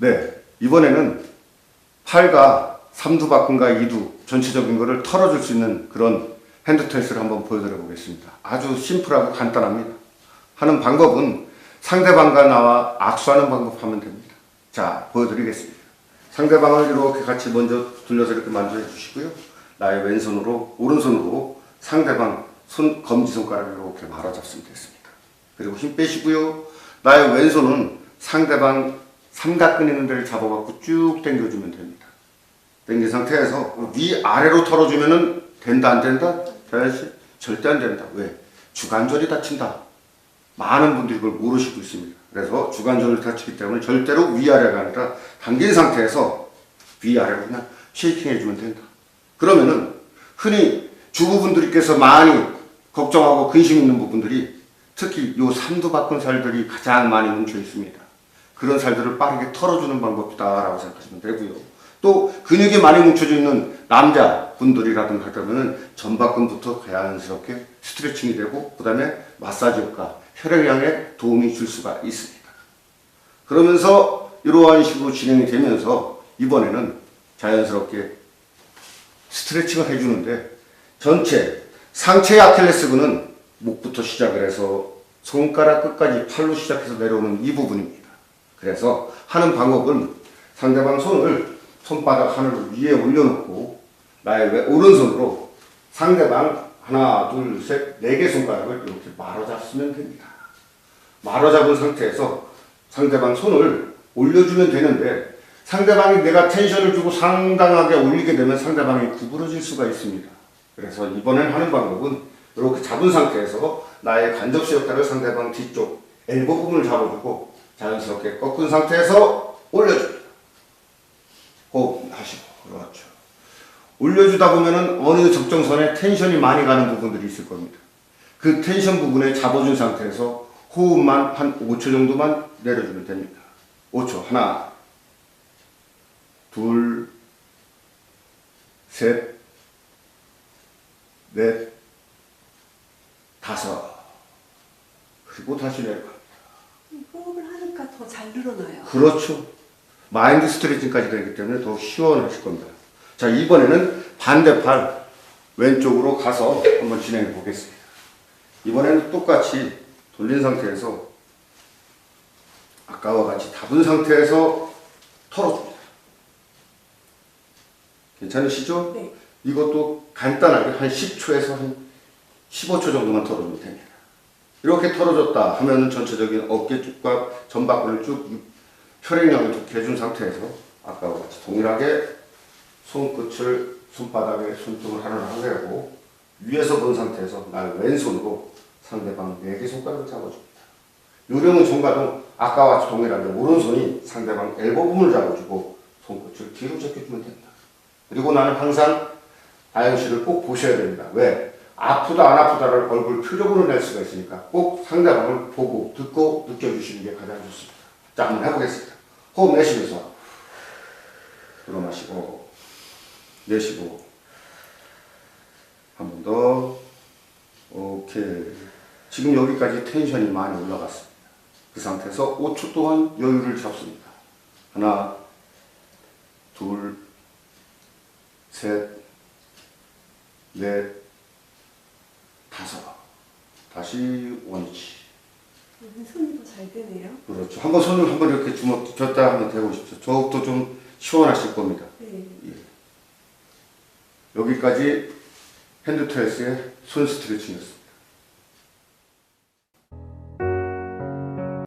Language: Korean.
네, 이번에는 팔과 삼두박근과 이두 전체적인 것을 털어줄 수 있는 그런 핸드 테스트를 한번 보여드려 보겠습니다. 아주 심플하고 간단합니다. 하는 방법은 상대방과 나와 악수하는 방법 하면 됩니다. 자, 보여드리겠습니다. 상대방을 이렇게 같이 먼저 돌려서 이렇게 만져해 주시고요. 나의 왼손으로, 오른손으로 상대방 손, 검지손가락을 이렇게 말아 잡수면 되겠습니다. 그리고 힘 빼시고요. 나의 왼손은 상대방 삼각근 있는 데를 잡아갖고 쭉 당겨주면 됩니다. 당긴 상태에서 위아래로 털어주면은 된다 안 된다? 자연씨 절대 안 된다. 왜? 주관절이 다친다. 많은 분들이 그걸 모르시고 있습니다. 그래서 주관절을 다치기 때문에 절대로 위아래가 아니라 당긴 상태에서 위아래로 그냥 쉐이킹 해주면 된다. 그러면은 흔히 주부분들께서 많이 걱정하고 근심 있는 부분들이 특히 요 삼두박근 살들이 가장 많이 뭉쳐 있습니다. 그런 살들을 빠르게 털어주는 방법이다라고 생각하시면 되고요. 또 근육이 많이 뭉쳐져 있는 남자 분들이라든가 하다면은 전박근부터 자연스럽게 스트레칭이 되고 그 다음에 마사지 효과, 혈액량에 도움이 줄 수가 있습니다. 그러면서 이러한 식으로 진행이 되면서 이번에는 자연스럽게 스트레칭을 해주는데 전체 상체의 아킬레스건은 목부터 시작을 해서 손가락 끝까지 팔로 시작해서 내려오는 이 부분입니다. 그래서 하는 방법은 상대방 손을 손바닥 하늘을 위에 올려놓고 나의 왼- 오른손으로 상대방 하나, 둘, 셋, 네 개 손가락을 이렇게 말아 잡으면 됩니다. 말아 잡은 상태에서 상대방 손을 올려주면 되는데 상대방이 내가 텐션을 주고 상당하게 올리게 되면 상대방이 구부러질 수가 있습니다. 그래서 이번엔 하는 방법은 이렇게 잡은 상태에서 나의 간접시 역할을 상대방 뒤쪽 엘보 부분을 잡아주고 자연스럽게 꺾은 상태에서 올려줍니다. 호흡 하시고 그렇죠. 올려주다 보면은 어느 적정선에 텐션이 많이 가는 부분들이 있을 겁니다. 그 텐션 부분에 잡아준 상태에서 호흡만 한 5초 정도만 내려주면 됩니다. 5초. 하나, 둘, 셋, 넷, 다섯. 그리고 다시. 호흡을 하니까 더 잘 늘어나요. 그렇죠. 마인드 스트레칭까지 되기 때문에 더 시원하실 겁니다. 자, 이번에는 반대팔 왼쪽으로 가서 한번 진행해 보겠습니다. 이번에는 똑같이 돌린 상태에서 아까와 같이 답은 상태에서 털어줍니다. 괜찮으시죠? 네. 이것도 간단하게 한 10초에서 한 15초 정도만 털어주면 됩니다. 이렇게 털어줬다 하면 전체적인 어깨 쪽과 전박근을 쭉 혈액량을 좋게 해준 상태에서 아까와 같이 동일하게 손끝을 손바닥에 손등을 하나 하고 위에서 본 상태에서 날 왼손으로 상대방 네개 손가락을 잡아줍니다. 요령은 정가동 아까와 같이 동일하게 오른손이 상대방 엘보 부분을 잡아주고 손끝을 뒤로 제껴주면 된다. 그리고 나는 항상 아영 씨를 꼭 보셔야 됩니다. 왜? 아프다 안 아프다를 얼굴 표정으로 낼 수가 있으니까 꼭 상대방을 보고 듣고 느껴주시는 게 가장 좋습니다. 자 한번 해보겠습니다. 호흡 내쉬면서 들어 마시고 내쉬고 한 번 더 오케이 지금 여기까지 텐션이 많이 올라갔습니다. 그 상태에서 5초 동안 여유를 잡습니다. 하나 둘 셋, 넷, 다섯. 다시 원위치. 손이 더 잘 되네요. 그렇죠. 한번 손을 한번 이렇게 주먹 줬다 한번 대보십시오. 저것도 좀 시원하실 겁니다. 네. 여기까지 핸드 트레스의 손 스트레칭이었습니다.